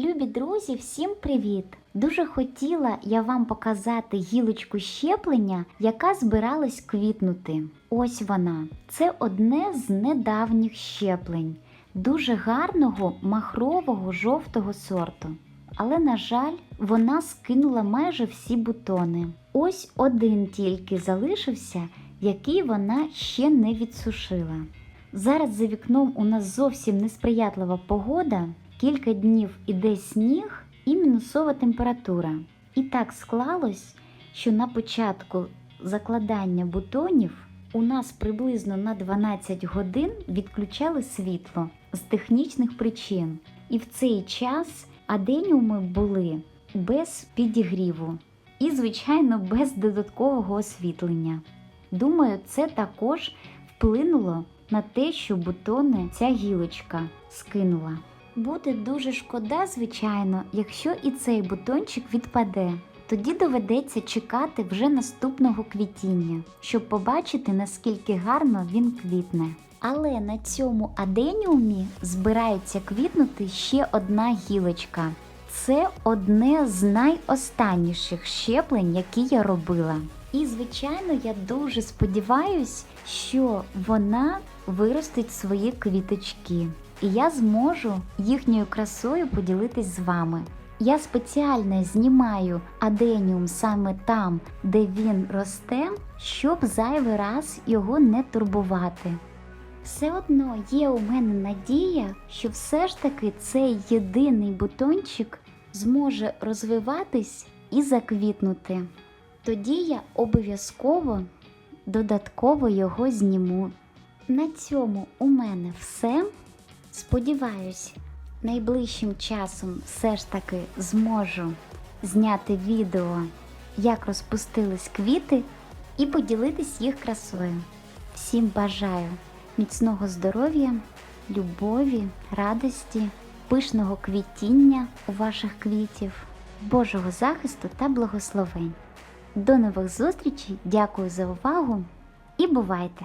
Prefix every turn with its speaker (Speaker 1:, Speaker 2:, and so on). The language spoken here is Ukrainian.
Speaker 1: Любі друзі, всім привіт! Дуже хотіла я вам показати гілочку щеплення, яка збиралась квітнути. Ось вона. Це одне з недавніх щеплень, дуже гарного махрового жовтого сорту. Але, на жаль, вона скинула майже всі бутони. Ось один тільки залишився, який вона ще не відсушила. Зараз за вікном у нас зовсім несприятлива погода, кілька днів іде сніг і мінусова температура. І так склалось, що на початку закладання бутонів у нас приблизно на 12 годин відключали світло з технічних причин. І в цей час аденіуми були без підігріву і, звичайно, без додаткового освітлення. Думаю, це також вплинуло на те, що бутони ця гілочка скинула. Буде дуже шкода, звичайно, якщо і цей бутончик відпаде. Тоді доведеться чекати вже наступного квітіння, щоб побачити, наскільки гарно він квітне. Але на цьому аденіумі збирається квітнути ще одна гілочка. Це одне з найостанніших щеплень, які я робила. І, звичайно, я дуже сподіваюсь, що вона виростить свої квіточки, і я зможу їхньою красою поділитись з вами. Я спеціально знімаю аденіум саме там, де він росте, щоб зайвий раз його не турбувати. Все одно є у мене надія, що все ж таки цей єдиний бутончик зможе розвиватись і заквітнути. Тоді я обов'язково додатково його зніму. На цьому у мене все. Сподіваюсь, найближчим часом все ж таки зможу зняти відео, як розпустились квіти, і поділитись їх красою. Всім бажаю міцного здоров'я, любові, радості, пишного квітіння у ваших квітів, Божого захисту та благословень. До нових зустрічей, дякую за увагу і бувайте!